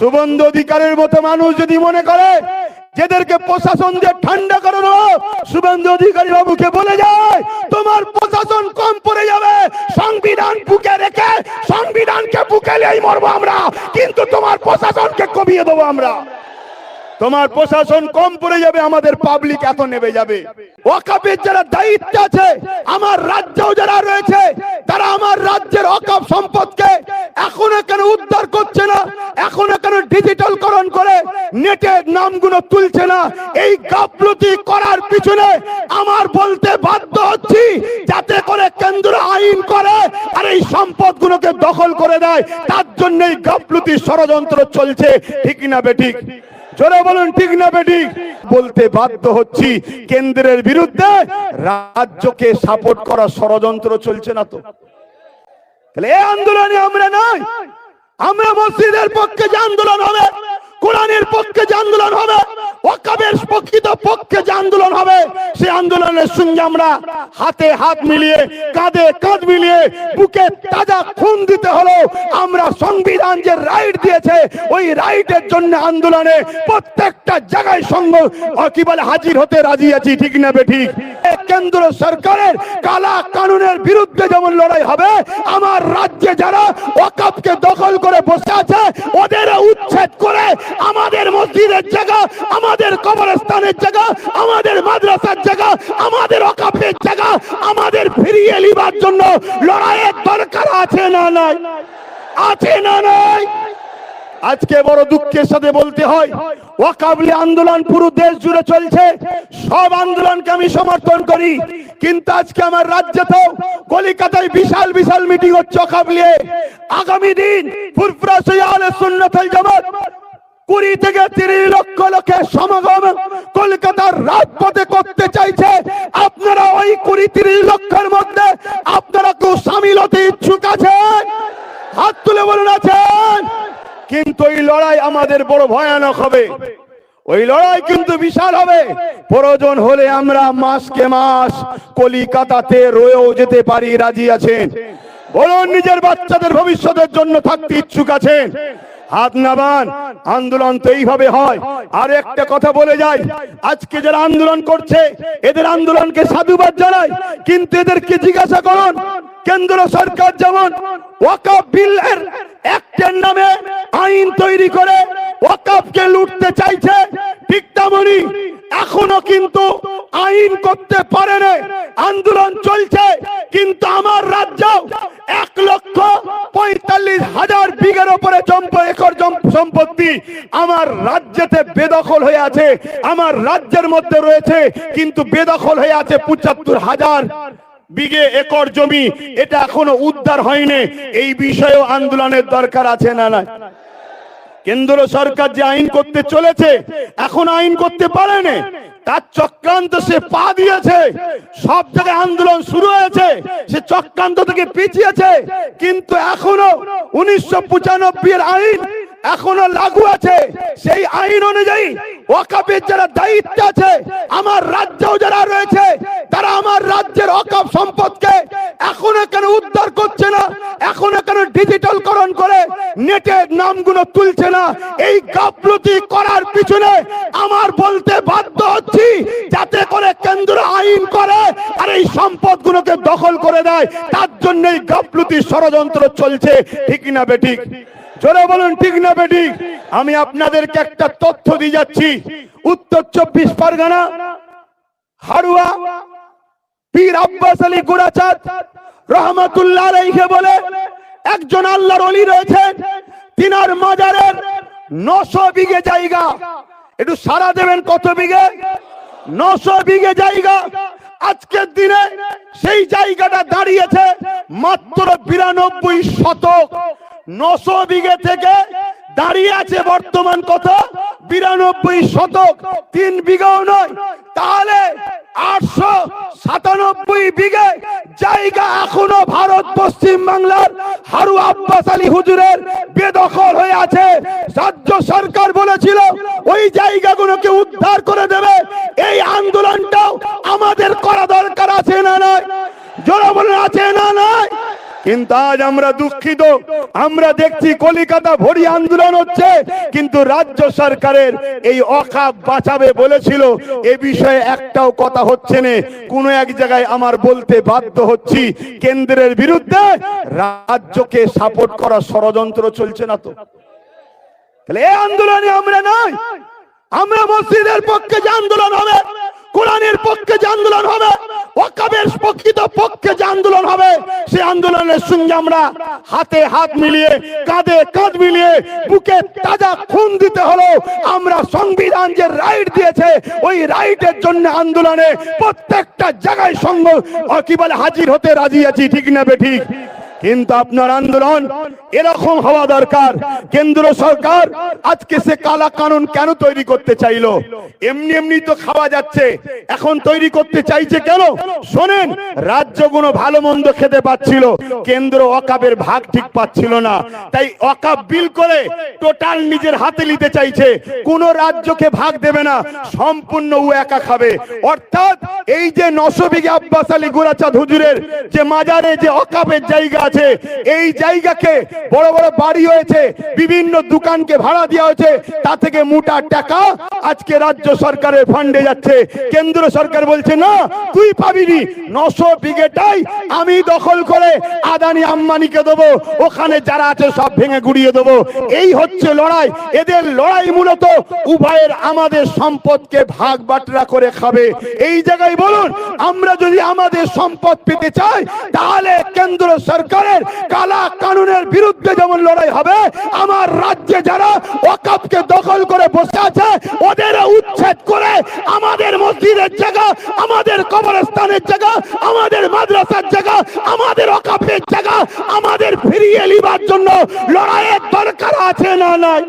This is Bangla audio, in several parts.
সুবন্ধ অধিকারের মতো মানুষ যদি মনে করে, যেদেরকে প্রশাসন দিয়ে ঠান্ডা করে দেবো শুভেন্দু অধিকারী বাবুকে বলে যায়, তোমার প্রশাসন কম পড়ে যাবে, সংবিধান বুকে রেখে, সংবিধানকে বুকে নিয়েই মরবো আমরা, কিন্তু তোমার প্রশাসনকে কমিয়ে দেবো আমরা। তোমার প্রশাসন কম পড়ে যাবে, আমাদের পাবলিক এত নেমে যাবে। ওয়াকাফের যারা দায়িত্ব আছে, আমার রাজ্যেও যারা রয়েছে, তারা আমার রাজ্যের অকাপ সম্পদকে এখনও কেন উদ্ধার করছে না, এখনও কেন ডিজিটালকরণ করে, নেটের নামগুলো তুলছে না, এই গাফলতি করার পিছনে আমার বলতে বাধ্য হচ্ছি, যাতে করে কেন্দ্র আইন করে আর এই সম্পদগুলোকে দখল করে দেয়, তার জন্য এই গাফলতি ষড়যন্ত্র চলছে, ঠিক না বেঠিক জোরে বলুন, ঠিক না বেটি বলতে বাধ্য হচ্ছি, কেন্দ্রের বিরুদ্ধে রাজ্যকে সাপোর্ট করা ষড়যন্ত্র চলছে না তো। তাহলে এই আন্দোলনে আমরা নাই, আমরা মসজিদের পক্ষে যে আন্দোলন হবে কোরআনের পক্ষে যে আন্দোলন হবে, ওয়াকাবের প্রকৃত পক্ষে যে আন্দোলন হবে সেই আন্দোলনের সঙ্গে আমরা হাতে হাত মিলিয়ে, কাঁধে কাঁধ মিলিয়ে বুকে তাজা খুন দিতে হলো আমরা সংবিধান যে রাইট দিয়েছে, ওই রাইটের জন্য আন্দোলনে প্রত্যেকটা জায়গায় সঙ্গ কি বলে, হাজির হতে রাজি আছি, ঠিক না বে ঠিক? কেন্দ্র সরকারের কালা কানুনের বিরুদ্ধে যেমন লড়াই হবে, আমার রাজ্যে যারা ওয়াকাবকে দখল করে বসে আছে ওদের উচ্ছেদ করে আমাদের মসজিদের জায়গা, আমাদের কবরস্থানের জায়গা, আমাদের মাদ্রাসার জায়গা, আমাদের ওয়াকাফের জায়গা, আমাদের ফিরিয়ে নিবার জন্য লড়াইয়ের দরকার আছে না নাই? আছে না নাই? আজকে বড় দুঃখের সাথে বলতে হয় ওয়াকাবলি আন্দোলন পুরো দেশ জুড়ে চলছে, সব আন্দোলনকে আমি সমর্থন করি, কিন্তু আজকে আমার রাজ্যে তো কলিকাতায় বিশাল বিশাল মিটিং হচ্ছে ওয়াকাবলিয়ে আগামী দিন ফুরফুরা সৈয়ালে সুন্নতুল জামাত কুড়ি থেকে তিরিশ লক্ষ লোকের সমাগম কলকাতার রাজপথে করতে চাইছে। আপনারা ওই কুড়ি তিরিশ লক্ষের মধ্যে আপনারা কেউ সামিল হতে ইচ্ছুক আছেন হাত তুলে বলুন, আছেন? কিন্তু এই লড়াই আমাদের বড় ভয়ানক হবে। ওই লড়াই কিন্তু বিশাল হবে। প্রয়োজন হলে আমরা মাসকে মাস কলিকাতাতে রয়েও যেতে পারি, রাজি আছেন। বলুন, নিজের বাচ্চাদের ভবিষ্যতের জন্য থাকতে ইচ্ছুক আছেন। হাত নাবান আন্দোলন তো এইভাবে হয়। আর একটা কথা বলে যাই, আজকে যারা আন্দোলন করছে, এদের আন্দোলনকে সাধুবাদ জানাই, কিন্তু এদেরকে জিজ্ঞাসা করুন কেন্দ্র সরকার যেমন ওয়াকাফ বিলের একটার নামে আইন তৈরি করে ওয়াকাফকে লুটতে চাইছে, ঠিক এখনও কিন্তু আইন করতে পারে না, আন্দোলন চলছে, কিন্তু আমার রাজ্য এক লক্ষ পঁয়তাল্লিশ হাজার বিঘের জম্প একর সম্পত্তি আমার রাজ্যেতে বেদখল হয়ে আছে, আমার রাজ্যের মধ্যে রয়েছে, কিন্তু বেদখল হয়ে আছে পঁচাত্তর হাজার বিঘে একর জমি, এটা এখনও উদ্ধার হয়নি। এই বিষয়েও আন্দোলনের দরকার আছে না না কেন্দ্র সরকার যে আইন করতে চলেছে, এখন আইন করতে পারেনি। তার চক্রান্ত সে পা দিয়েছে। সব জায়গায় আন্দোলন শুরু হয়েছে। সে চক্রান্ত থেকে পিছিয়েছে। কিন্তু এখনও উনিশশো পঁচানব্বই এর আইন এখনও লাগু আছে। সেই আইন অনুযায়ী ওয়াকাফের যারা দায়িত্ব আছে, আমার রাজ্যেও যারা রয়েছে, তারা আমার রাজ্যের অকাপ সম্পদকে এখনও কেন উদ্ধার করছে না, এখনও কেন ডিজিটালকরণ করে নেটের নামগুলো তুলছে না? এই গাফলতি করার পিছনে আমার বলতে বাধ্য হচ্ছি, যাতে করে কেন্দ্র আইন করে আর এই সম্পদগুলোকে দখল করে দেয়। তার জন্য এই গাফলতি ষড়যন্ত্র চলছে। ঠিক না বেঠিক জোরে বলুন, ঠিক না বেঠিক? আমি আপনাদেরকে একটা তথ্য দিয়ে যাচ্ছি। উত্তর চব্বিশ পরগনা হারুয়া পীর আব্বাস আলী গুড়াচাঁদ রহমতুল্লাহ আলাইহি বলে একজন আল্লাহর অলি রয়েছেন। তিনার মাজারের নশো বিঘে জায়গা। একটু সারা দেবেন কত বিঘে? নশো বিঘে জায়গা। আজকের দিনে সেই জায়গাটা দাঁড়িয়েছে মাত্র বিরানব্বই শতক। নশো বিঘে থেকে দাঁড়িয়ে আছে বর্তমান কত বিরানব্বই শতক তিন বিঘাও নয়। তাহলে আটশো সাতানব্বই বিঘে জায়গা এখনও ভারত পশ্চিম বাংলার হারু আব্বাস আলী হুজুরের বেদখল হয়ে আছে। রাজ্য সরকার বলেছিল, ওই জায়গাগুলোকে উদ্ধার করে দেবে। এই আন্দোলনটাও আমাদের করা দরকার আছে না নয় জোরে বলে আছে না নয় কিন্তু আজ আমরা দুঃখিত। আমরা দেখছি কলিকাতা ভরি আন্দোলন হচ্ছে, কিন্তু রাজ্য সরকারের এই অখাপ বাঁচাবে বলেছিল। এ বিষয়ে একটাও কথা হচ্ছে না। কোন এক জায়গায় আমার বলতে বাধ্য হচ্ছি, কেন্দ্রের বিরুদ্ধে রাজ্যকে সাপোর্ট করা ষড়যন্ত্র চলছে না তো। তাহলে এই আন্দোলনে আমরা নাই আমরা মসজিদের পক্ষে যে আন্দোলন হবে কোরআনের পক্ষে যে আন্দোলন হবে, ওয়াকাবের প্রকৃত পক্ষে যে আন্দোলন হবে সেই আন্দোলনের সঙ্গে আমরা হাতে হাত মিলিয়ে, কাঁধে কাঁধ মিলিয়ে, বুকে তাজা খুন দিতে হলো আমরা সংবিধান যে রাইট দিয়েছে, ওই রাইটের জন্য আন্দোলনে প্রত্যেকটা জায়গায় সঙ্গ কি বলে হাজির হতে রাজি আছি, ঠিক না বে ঠিক? কিন্তু আপনার আন্দোলন এরকম হওয়া দরকার। কেন্দ্র সরকার আজকে সে কালা কানুন কেন তৈরি করতে চাইলো? এমনি এমনি তো খাওয়া যাচ্ছে। এখন তৈরি করতে চাইছে কেন? শোনেন রাজ্যগুলো ভালো মন্দ খেতে পাচ্ছিল, কেন্দ্র অকাবের ভাগ ঠিক পাচ্ছিল না। তাই অকাব বিল করে টোটাল নিজের হাতে নিতে চাইছে। কোন রাজ্যকে ভাগ দেবে না, সম্পূর্ণ ও একা খাবে। অর্থাৎ এই যে নশো বিঘে আব্বাস আলী গোরাচাঁদ হুজুরের যে মাজারে যে অকাবের জায়গা আছে এই জায়গাকে বড় বড় বাড়ি হয়েছে, বিভিন্ন দোকানকে ভাড়া দেওয়া হয়েছে, তা থেকে মোটা টাকা আজকে রাজ্য সরকারের ফান্ডে যাচ্ছে। কেন্দ্র সরকার বলছে, না, তুই পাবিনি নশো বিঘেটাই আমি দখল করে আদানি আম্বানিকে দেবো। ওখানে যারা আছে সব ভেঙে গুড়িয়ে দেবো। এই হচ্ছে লড়াই। এদের লড়াই মূলত উভয়ের আমাদের সম্পদকে ভাগ বাটরা করে খাবে। এই জায়গায় বলুন, আমরা যদি আমাদের সম্পদ পেতে চাই, তাহলে কেন্দ্র সরকারের কালা কানুনের বিরুদ্ধে যেমন লড়াই হবে, আমার রাজ্যে যারা ওয়াকাপকে দখল করে বসে আছে, ওদের উচ্ছেদ করে আমাদের মসজিদের জায়গা, আমাদের কবরস্থানের জায়গা, আমাদের মাদ্রাসার জায়গা, আমাদের ওয়াকাফের জায়গা, আমাদের ফিরিয়ে নিবার জন্য লড়াইয়ের দরকার আছে না নাই?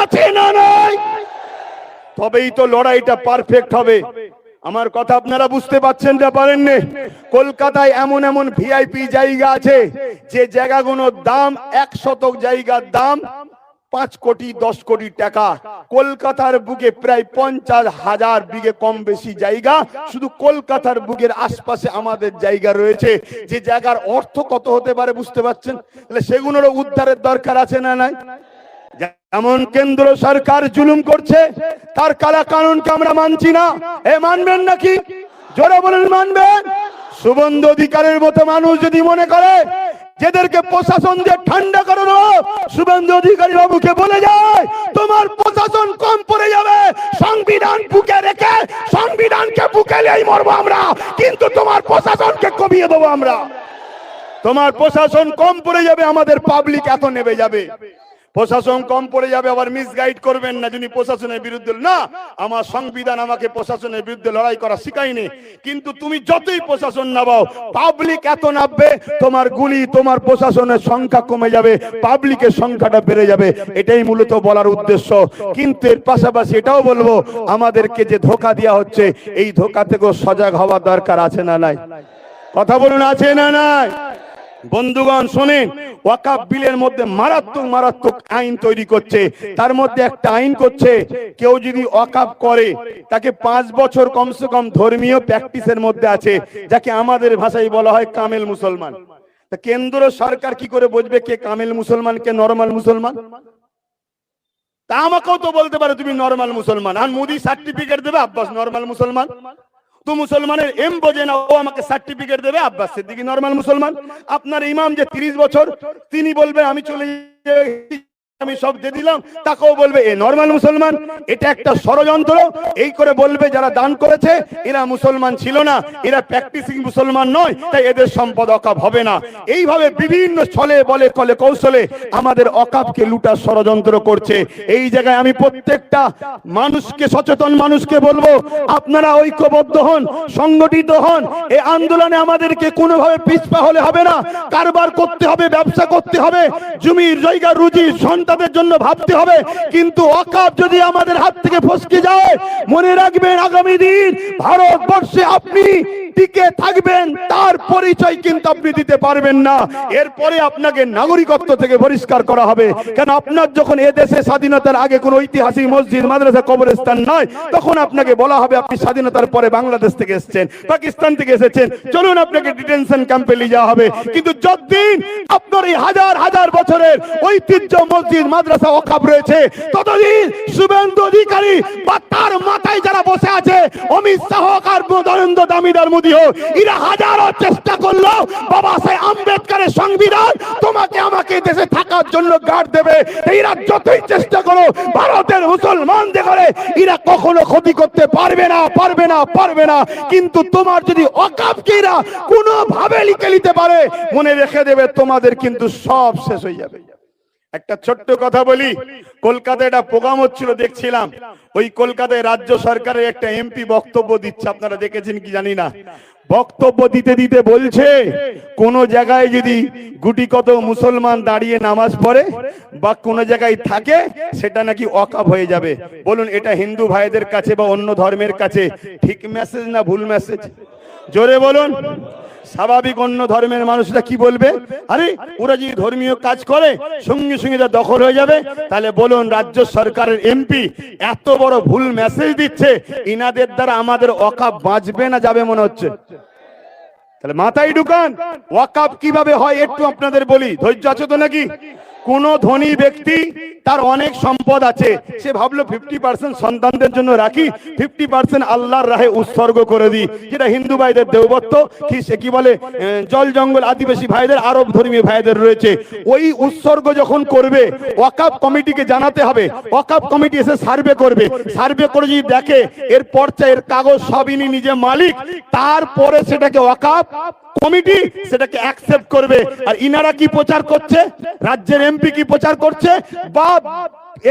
আছে না নাই? তবেই তো লড়াইটা পারফেক্ট হবে। আমার কথা আপনারা বুঝতে পাচ্ছেন না পারেননি কলকাতায় এমন এমন ভিআইপি জায়গা আছে, যে জায়গাগুলোর দাম এক শতক জায়গার দাম পাঁচ কোটি, দশ কোটি টাকা। কলকাতার বুকে প্রায় পঞ্চাশ হাজার বিঘে কম বেশি জায়গা। শুধু কলকাতার বুকের আশপাশে আমাদের জায়গা রয়েছে। যে জায়গার অর্থ কত হতে পারে বুঝতে পারছেন? তাহলে সেগুলোরও উদ্ধারের দরকার আছে না নাই? এমন কেন্দ্র সরকার জুলুম করছে, তার কালা কানুনকে আমরা মানছি না। এ মানবেন নাকি? জোরে বলেন, মানবেন? সুবন্ধ অধিকারের মতো মানুষ যদি মনে করে, যেদেরকে প্রশাসন দিয়ে ঠান্ডা করে দেবো শুভেন্দু অধিকারী বাবুকে বলে যায়, তোমার প্রশাসন কম পড়ে যাবে, সংবিধান বুকে রেখে, সংবিধানকে বুকে নিয়েই মরবো আমরা, কিন্তু তোমার প্রশাসনকে কমিয়ে দেবো আমরা। তোমার প্রশাসন কম পড়ে যাবে, আমাদের পাবলিক এত নেবে যাবে। প্রশাসন কম পড়ে যাবে, আবার মিসগাইড করবেন না। যিনি প্রশাসনের বিরুদ্ধে, না, আমার সংবিধান আমাকে প্রশাসনের বিরুদ্ধে লড়াই করা শিখায়নি। কিন্তু তুমি যতই প্রশাসন নামাও পাবলিক এত নামবে, তোমার গুলি, তোমার প্রশাসনের সংখ্যা কমে যাবে পাবলিকের সংখ্যাটা বেড়ে যাবে। এটাই মূলত বলার উদ্দেশ্য। কিন্তু এর পাশাপাশি এটাও বলব, আমাদেরকে যে ধোকা দেওয়া হচ্ছে, এই ধোকা থেকেও সজাগ হওয়ার দরকার আছে না নাই? কথা বলুন, আছে না নাই? বন্ধুগণ, শোনেন। ওয়াকাব বিলের মধ্যে মারাত্মক মারাত্মক আইন তৈরি করছে। তার মধ্যে একটা আইন করছে, কেউ যদি ওয়াকাব করে, তাকে পাঁচ বছর কমসে কম ধর্মীয় প্র্যাকটিসের মধ্যে আছে, যাকে আমাদের ভাষায় বলা হয় কামেল মুসলমান। কেন্দ্র সরকার কি করে বুঝবে কে কামেল মুসলমান, কে নরমাল মুসলমান? তা আমাকেও তো বলতে পারে তুমি নরমাল মুসলমান। আর মোদি সার্টিফিকেট দেবে, আব্বাস নরমাল মুসলমান। তো মুসলমানের এম বোঝে না, ও আমাকে সার্টিফিকেট দেবে। আব্বাস সিদ্দিকি নর্মাল মুসলমান। আপনার ইমাম যে তিরিশ বছর, তিনি বলবেন, আমি চলে আমি সব দিয়ে দিলাম, তাকেও বলবে, এ নরমাল মুসলমান, এটা একটা ষড়যন্ত্র। এই করে বলবে, যারা দান করেছে, এরা মুসলমান ছিল না, এরা প্র্যাকটিসিং মুসলমান নয়, তাই এদের সম্পদ অকাপ হবে না। এইভাবে বিভিন্ন ছলে বলে, কলে কৌশলে আমাদের অকাপকে লুটার ষড়যন্ত্র করছে। এই জায়গায় আমি প্রত্যেকটা মানুষকে, সচেতন মানুষকে বলব, আপনারা ঐক্যবদ্ধ হন, সংগঠিত হন। এই আন্দোলনে আমাদেরকে কোনোভাবে পিছপা হলে হবে না। কারবার করতে হবে, ব্যবসা করতে হবে। জমির জায়গা, রুজি, সন্তান বাচ্চাদের জন্য ভাবতে হবে। কিন্তু অকাপ যদি আমাদের হাত থেকে ফসকে যায়, মনে রাখবেন আগামী দিন ভারতবর্ষে আপনি টিকে থাকবেন, তার পরিচয় কিন্তু আপনি দিতে পারবেন না। এরপরে আপনাকে নাগরিকত্ব থেকে পরিষ্কার করা হবে। কেন আপনার যখন এ দেশে স্বাধীনতার আগে কোনো ঐতিহাসিক মসজিদ, মাদ্রাসা, কবরস্থান নয় তখন আপনাকে বলা হবে আপনি স্বাধীনতার পরে বাংলাদেশ থেকে এসেছেন, পাকিস্তান থেকে এসেছেন। চলুন আপনাকে ডিটেনশন ক্যাম্পে নিয়ে যাওয়া হবে। কিন্তু যতদিন আপনার এই হাজার হাজার বছরের ঐতিহ্য মসজিদ মাদ্রাসা অখাপ রয়েছে। ততদিন শুভেন্দু অধিকারী বা তার মাথায় যারা বসে আছে, অমিত শাহ আর নরেন্দ্র দামিদার মোদী হোক, এরা হাজারো চেষ্টা করল বাবা সাহেব আম্বেদকরের সংবিধান তোমাকে আমাকে দেশে থাকার জন্য গার্ড দেবে। এরা যতই চেষ্টা করো ভারতের মুসলমানদের করে এরা কখনো ক্ষতি করতে পারবে না পারবে না পারবে না। কিন্তু তোমার যদি অকাপকে এরা কোনো ভাবে লিখে নিতে পারে, মনে রেখে দেবে, তোমাদের কিন্তু সব শেষ হয়ে যাবে। একটা ছোট্ট কথা বলি। কলকাতায় একটা প্রোগ্রাম হচ্ছিল, দেখছিলাম। ওই কলকাতায় রাজ্য সরকারের একটা এমপি বক্তব্য দিচ্ছে, আপনারা দেখেছেন কি জানি না। বক্তব্য দিতে দিতে বলছে, কোন জায়গায় যদি গুটি কত মুসলমান দাঁড়িয়ে নামাজ পড়ে বা কোন জায়গায় থাকে, সেটা নাকি অকাপ হয়ে যাবে। বলুন, এটা হিন্দু ভাইদের কাছে বা অন্য ধর্মের কাছে ঠিক মেসেজ না ভুল মেসেজ জোরে বলুন। স্বাভাবিক অন্য ধর্মের মানুষরা কি বলবে? আরে, ওরা যদি ধর্মীয় কাজ করে, সঙ্গে সঙ্গে যা দখল হয়ে যাবে, তাহলে বলুন রাজ্য সরকারের এমপি এত বড় ভুল মেসেজ দিচ্ছে, ইনাদের দ্বারা আমাদের অকাপ বাঁচবে না যাবে মনে হচ্ছে। তাহলে মাথায় ঢুকান ওয়াকাপ কীভাবে হয় একটু আপনাদের বলি, ধৈর্য আছে তো নাকি? কোন ধনী ব্যক্তি তার অনেক সম্পদ আছে। সে ভাবলো ফিফটি পার্সেন্ট সন্তানদের জন্য রাখি ফিফটি পার্সেন্ট আল্লাহর রাহে উৎসর্গ করে দিই। যেটা হিন্দু ভাইদের দেবত্ব কি সে কি বলে জল জঙ্গল আদিবাসী ভাইদের, আরব ধর্মীয় ভাইদের রয়েছে। ওই উৎসর্গ যখন করবে ওয়াকাপ কমিটিকে জানাতে হবে। ওয়াকাপ কমিটি এসে সার্ভে করবে। সার্ভে করে যদি দেখে, এর পর্চা, এর কাগজ সবইনি নিজে মালিক, তারপরে সেটাকে ওয়াকাপ কমিটি সেটাকে অ্যাকসেপ্ট করবে। আর ইনারা কি প্রচার করছে? রাজ্যের এমপি কি প্রচার করছে? বা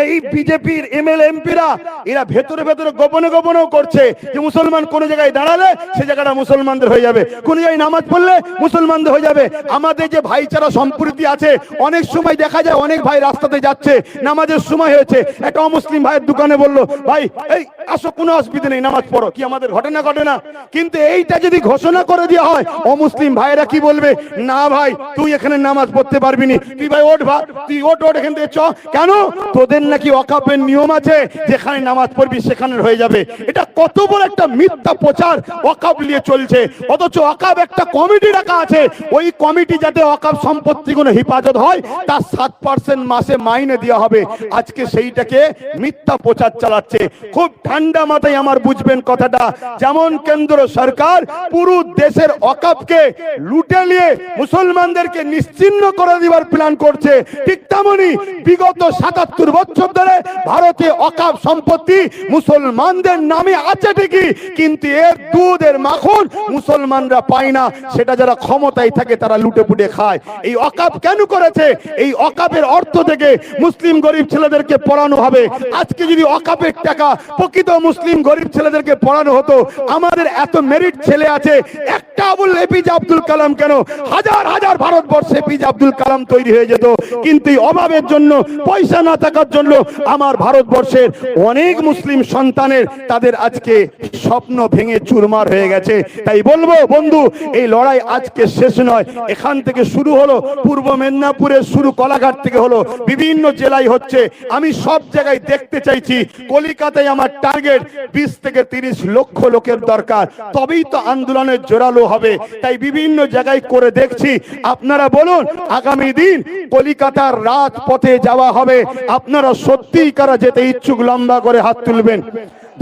এই বিজেপির এমএলএ এমপিরা এরা ভেতরে ভেতরে গোপনে গোপনেও করছে যে মুসলমান কোন জায়গায় দাঁড়ালে সে জায়গাটা মুসলমানদের হয়ে যাবে। কোন জায়গায় নামাজ পড়লে মুসলমানদের হয়ে যাবে। আমাদের যে ভাইচারা সম্প্রীতি আছে, অনেক সময় দেখা যায় অনেক ভাই রাস্তাতে যাচ্ছে, নামাজের সময় হয়েছে। একটা অমুসলিম ভাইয়ের দোকানে বলল, ভাই, এই আসো, কোনো অসুবিধা নেই, নামাজ পড়ো। কি আমাদের ঘটনা, ঘটে না? কিন্তু এইটা যদি ঘোষণা করে দেওয়া হয়, অমুসলিম ভাইয়েরা কি বলবে? না ভাই, তুই এখানে নামাজ পড়তে পারবি নি। তুই ভাই ওঠ ভাই তুই ওঠ ওঠ, এখান থেকে চ। কেন? তোদের নাকি অকাপের নিয়ম আছে? যেখানে নামাজ পড়বি সেখানে হয়ে যাবে। এটা কত বড় একটা মিথ্যা প্রচার অকাপ নিয়ে চলছে। অথচ অকাপ একটা কমিটি রাখা আছে। ওই কমিটি যাতে অকাপ সম্পত্তি কোনো হেফাজত হয়, তার সাত পার্সেন্ট মাসে মাইনে দেওয়া হবে। আজকে সেইটাকে মিথ্যা প্রচার চালাচ্ছে। খুব ঠান্ডা মাথায় আমার বুঝবেন কথাটা। যেমন কেন্দ্র সরকার পুরো দেশের অকাপকে লুটে নিয়ে মুসলমানদেরকে নিশ্চিন্ন করে দেওয়ার প্ল্যান করছে। ঠিক তেমনি বিগত সাতাত্তর বছর ধরে ভারতে অকাপ সম্পত্তি মুসলমানদের নামে আছে ঠিকই, কিন্তু এর দুধ এর মাখন মুসলমানরা পায় না। সেটা যারা ক্ষমতায় থাকে তারা লুটে পুটে খায়। এই অকাপ কেন করেছে? এই অকাপের অর্থ থেকে মুসলিম গরিব ছেলেদেরকে পড়ানো হবে। আজকে যদি অকাপের টাকা প্রকৃত মুসলিম গরিব ছেলেদেরকে পড়ানো হতো, আমাদের এত মেরিট ছেলে আছে, একটা আবুল এপিজে আব্দুল কালাম কেন? হাজার হাজার ভারতবর্ষে এপিজে আব্দুল কালাম তৈরি হয়ে যেত। কিন্তু এই অভাবের জন্য পয়সা না থাকার জন্য আমার ভারতবর্ষের অনেক মুসলিম সন্তানের তাদের আজকে স্বপ্ন ভেঙে চুরমার হয়ে গেছে। তাই বলব, বন্ধু, এই লড়াই আজকে শেষ নয়। এখান থেকে শুরু হলো, পূর্ব মেদিনীপুরের শুরু কলাঘাট থেকে হলো। বিভিন্ন জেলায় হচ্ছে। আমি সব জায়গায় দেখতে চাইছি, কলিকাতায় আমার টার্গেট বিশ থেকে তিরিশ লক্ষ লোকের দরকার। তবেই তো আন্দোলনের জোরালো হবে। তাই বিভিন্ন জায়গায় করে দেখছি। আপনারা বলুন, আগামী দিন কলিকাতার রাত পথে যাওয়া হবে। আপনারা সত্যিই কারা যেতে ইচ্ছুক লম্বা করে হাত তুলবেন?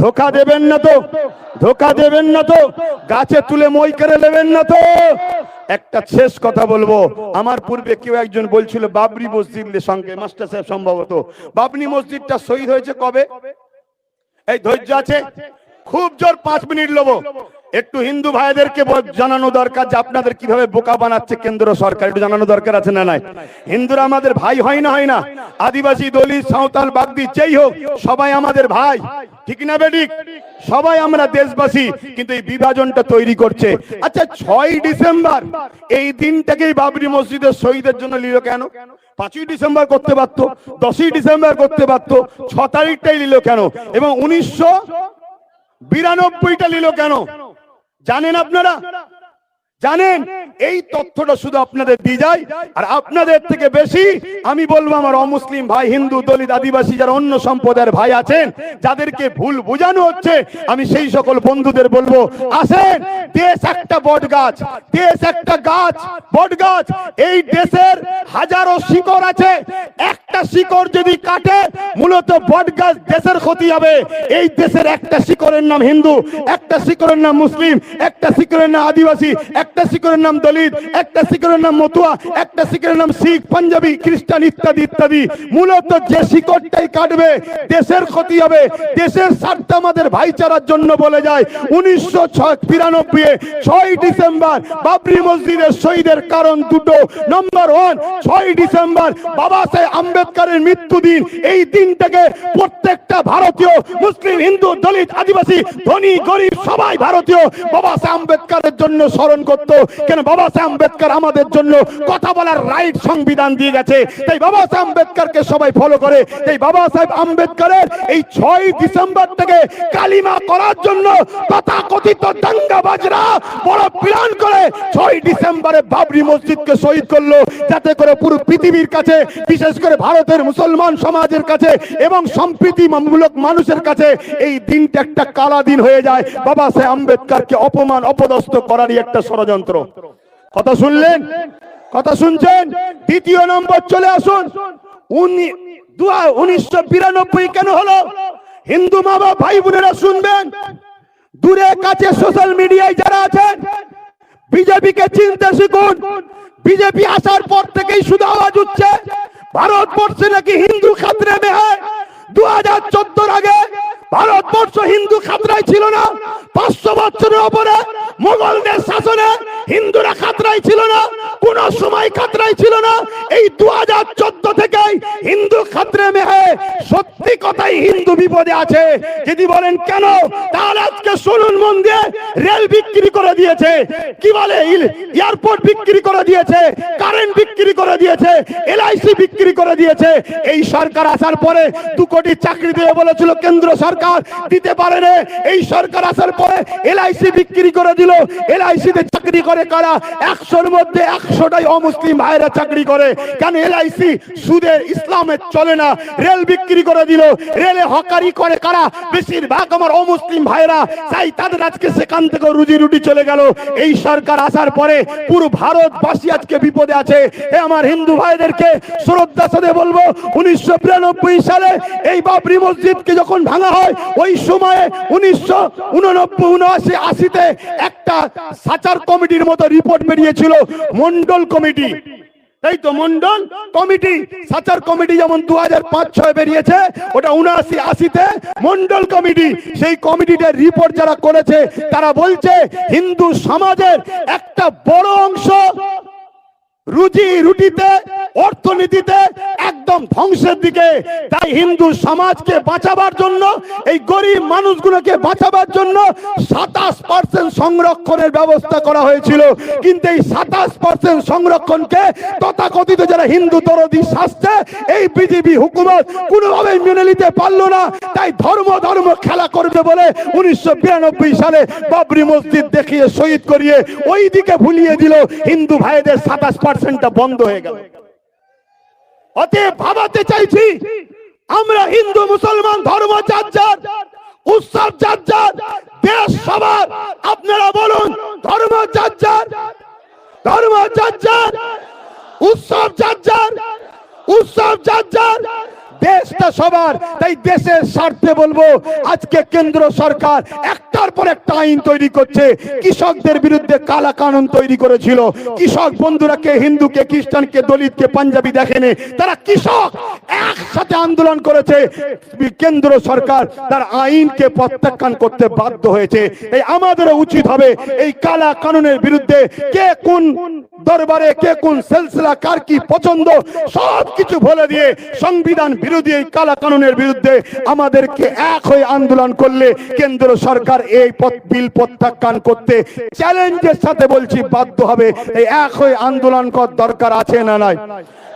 ধোকা দেবেন না তো? ধোকা দেবেন না তো? গাছে তুলে মই করে নেবেন না তো? একটা শেষ কথা বলব। আমার পূর্বে কেউ একজন বলছিল, বাবরি মসজিদের সঙ্গে। মাস্টার সাহেব সম্ভবত। বাবরি মসজিদটা শহীদ হয়েছে কবে? এই ধৈর্য আছে? খুব জোর পাঁচ মিনিট লোবো। একটু হিন্দু ভাইদেরকে জানানো দরকার যে আপনাদের কীভাবে বোকা বানাচ্ছে কেন্দ্র সরকার, একটু জানানো দরকার আছে না নাই? হিন্দুরা আমাদের ভাই হয় না হয় না। আদিবাসী, দলিত, সাঁওতাল, বাগদি, যেই হোক, সবাই আমাদের ভাই। ঠিক না বেডিক সবাই আমরা দেশবাসী, কিন্তু এই বিভাজনটা তৈরি করছে। আচ্ছা ছয় ডিসেম্বর, এই দিনটাকেই বাবরি মসজিদের শহীদের জন্য নিল কেন? পাঁচই ডিসেম্বর করতে পারতো, দশই ডিসেম্বর করতে পারতো, ছ তারিখটাই নিল কেন? এবং উনিশশো বিরানব্বইটা নিল কেন? জানেন আপনারা? জানেন এই তথ্যটা শুধু আপনাদের দিয়ে যায় আর আপনাদের থেকে বেশি আমি বলব আমার অমুসলিম ভাই হিন্দু দলিত আদিবাসী যারা অন্য সম্প্রদায়ের ভাই আছেন যাদেরকে ভুল বোঝানো হচ্ছে আমি সেই সকল বন্ধুদের বলব আসেন দেশ একটা বট গাছ দেশ একটা গাছ বট গাছ এই দেশের হাজারো শিকড় আছে একটা শিকড় যদি কাটে মূলত বট গাছ দেশের ক্ষতি হবে। এই দেশের একটা শিকড়ের নাম হিন্দু একটা শিকড়ের নাম মুসলিম একটা শিকড়ের নাম আদিবাসী একটা শিকড়ের নাম দলিত, একটা শিকড়ের নাম মতুয়া, একটা শিকড়ের নাম শিখ, পাঞ্জাবি, খ্রিস্টান ইত্যাদি ইত্যাদি। মূলত যে শিকড়টাই কাটবে, দেশের ক্ষতি হবে, দেশের স্বার্থ আমাদের ভাইচারার জন্য বলে যায়। উনিশশো বিরানব্বই ছয় ডিসেম্বর বাবরি মসজিদের শহীদের কারণ দুটো। নম্বর ওয়ান ছয় ডিসেম্বর বাবা সাহেব আম্বেদকরের মৃত্যু দিন এই দিনটাকে প্রত্যেকটা ভারতীয়, মুসলিম, হিন্দু, দলিত, আদিবাসী, ধনী, গরিব, সবাই ভারতীয় বাবা সাহেব আম্বেদকরের জন্য স্মরণ করত কেন বাবা সাহেব আম্বেদকর আমাদের জন্য কথা বলার রাইট সংবিধান দিয়ে গেছে? তাই বাবা সাহেব আম্বেদকরকে সবাই ফলো করে। তাই বাবা সাহেব আম্বেদকরের এই ছয় ডিসেম্বর থেকে কালিমা করার জন্য তথাকথিত দাঙ্গাবাজরা বড় প্ল্যান করে ছয় ডিসেম্বরে বাবরি মসজিদকে শহীদ করল, যাতে করে পুরো পৃথিবীর কাছে, বিশেষ করে ভারতের মুসলমান সমাজের কাছে এবং সম্প্রীতিমূলক মানুষের কাছে এই দিনটা একটা কালা দিন হয়ে যায়। বাবা সাহেব আম্বেদকরকে অপমান, অপদস্থ করারই একটা ষড়যন্ত্র কথা শুনলেন? কথা শুনছেন? দ্বিতীয় নম্বর চলে আসুন। উনিশশো বিরানব্বই কেন হলো? হিন্দু মা বাবা ভাই বোনেরা শুনবেন। দূরে কাছে সোশ্যাল মিডিয়ায় যারা আছেন, বিজেপিকে চিনতে শিখুন। বিজেপি আসার পর থেকেই শুধু আওয়াজ উঠছে, ভারতবর্ষে নাকি হিন্দু খাতরে মে দু হাজার চোদ্দোর আগে ভারতবর্ষ হিন্দু খাতরায় ছিল না। পাঁচশো বছরের ওপরে মোগলদের শাসনে হিন্দুরা খাতরায় ছিল না। কোন সময় খাতরাই ছিল না। এই দু হাজার চোদ্দ থেকেই হিন্দু খাতরে মেহে সত্যি কথাই হিন্দু বিপদে আছে। যদি বলেন কেন? তাহলে আজকে শুনুন মন দিয়ে। রেল বিক্রি করে দিয়েছে। কি বলে? এয়ারপোর্ট বিক্রি করে দিয়েছে। কারেন্ট বিক্রি করে দিয়েছে। এলআইসি বিক্রি করে দিয়েছে। এই সরকার আসার পরে দু কোটি চাকরি দেবে বলেছিল কেন্দ্র সরকার। দিতে পারে না। এই সরকার আসার পরে এলআইসি বিক্রি করে দিল। এলআইসি তে চাকরি করে কারা? একশোর মধ্যে একশোটাই অমুসলিম ভাইরা চাকরি করে। কেন এলআইসি সুদের ইসলামের চলে না? রেল বিক্রি করে দিল। রেলে হকারি করে কারা? বেশিরভাগ আমার অমুসলিম ভাইরা তাই তাদের আজকে সেখান থেকে রুজি রুটি চলে গেল। এই সরকার আসার পরে পুরো ভারতবাসী আজকে বিপদে আছে। এ আমার হিন্দু ভাইদেরকে শ্রদ্ধা সাথে বলব, উনিশশো বিরানব্বই সালে এই বাবরি মসজিদকে যখন ভাঙা হয়, ওই সময়ে উনিশশো উননব্বই, উনআশি, আশিতে একটা সাচার কমিটির মতো রিপোর্ট বেরিয়েছিল। মন্ডল কমিটি। এই তো মন্ডল কমিটি। সাচার কমিটি যেমন দু হাজার পাঁচ ছয় বেরিয়েছে, ওটা উনআশি, আশিতে মন্ডল কমিটি। সেই কমিটিটার রিপোর্ট যারা করেছে, তারা বলছে হিন্দু সমাজের একটা বড় অংশ রুজি রুটিতে, অর্থনীতিতে একদম ধ্বংসের দিকে। তাই হিন্দু সমাজকে বাঁচাবার জন্য, এই গরিব মানুষগুলোকে বাঁচাবার জন্য সাতাশ পার্সেন্ট সংরক্ষণের ব্যবস্থা করা হয়েছিল। কিন্তু এই সাতাশ পার্সেন্ট সংরক্ষণকে তথাকথিত যারা হিন্দু দরদি শাস্তে এই বিজেপি হুকুমত কোনোভাবে মেনে নিতে পারল না। তাই ধর্ম ধর্ম খেলা করবে বলে উনিশশো বিরানব্বই সালে বাবরি মসজিদ দেখিয়ে শহীদ করিয়ে ওই দিকে ভুলিয়ে দিল হিন্দু ভাইদের সাতাশ পার্সেন্টটা বন্ধ হয়ে গেল। অতএব ভাবাতে চাইছি, আমরা হিন্দু, মুসলমান, ধর্ম যার উৎসব যার দেশ সবার আপনারা বলুন, ধর্ম যার ধর্ম যার উৎসব যার উৎসব যার দেশটা সবার। তাই দেশের স্বার্থে বলব, আজকে কেন্দ্র সরকার একটার পর একটা আইন তৈরি করছে। কৃষকদের বিরুদ্ধে কালা কানুন তৈরি করেছিল। কৃষক বন্ধুরা কে হিন্দুকে খ্রিস্টানকে দলিতকে পাঞ্জাবি দেখেনি। তারা কৃষক একসাথে আন্দোলন করেছে। কেন্দ্র সরকার তার আইনকে প্রত্যাখ্যান করতে বাধ্য হয়েছে। এই আমাদেরও উচিত হবে এই কালা কানুনের বিরুদ্ধে কে কোন দরবারে, কে কোন সিলসিলা, কার কি পছন্দ সব কিছু বলে দিয়ে সংবিধান বিরোধী এই কালা কানুনের বিরুদ্ধে আমাদেরকে এক হয়ে আন্দোলন করলে কেন্দ্র সরকার এই বিল প্রত্যাখ্যান করতে চ্যালেঞ্জের সাথে বলছি বাধ্য হবে। এই এক হয়ে আন্দোলন কর দরকার আছে না নাই?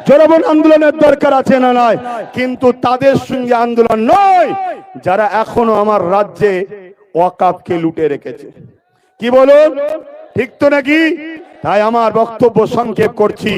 জনগণ আন্দোলনের দরকার আছে না নাই? কিন্তু তাদের সঙ্গে আন্দোলন নয়, যারা এখনও আমার রাজ্যে ওয়াকাবকে লুটে রেখেছে। কি বলুন? ঠিক তো নাকি? তাই আমার বক্তব্য সংক্ষেপ করছি।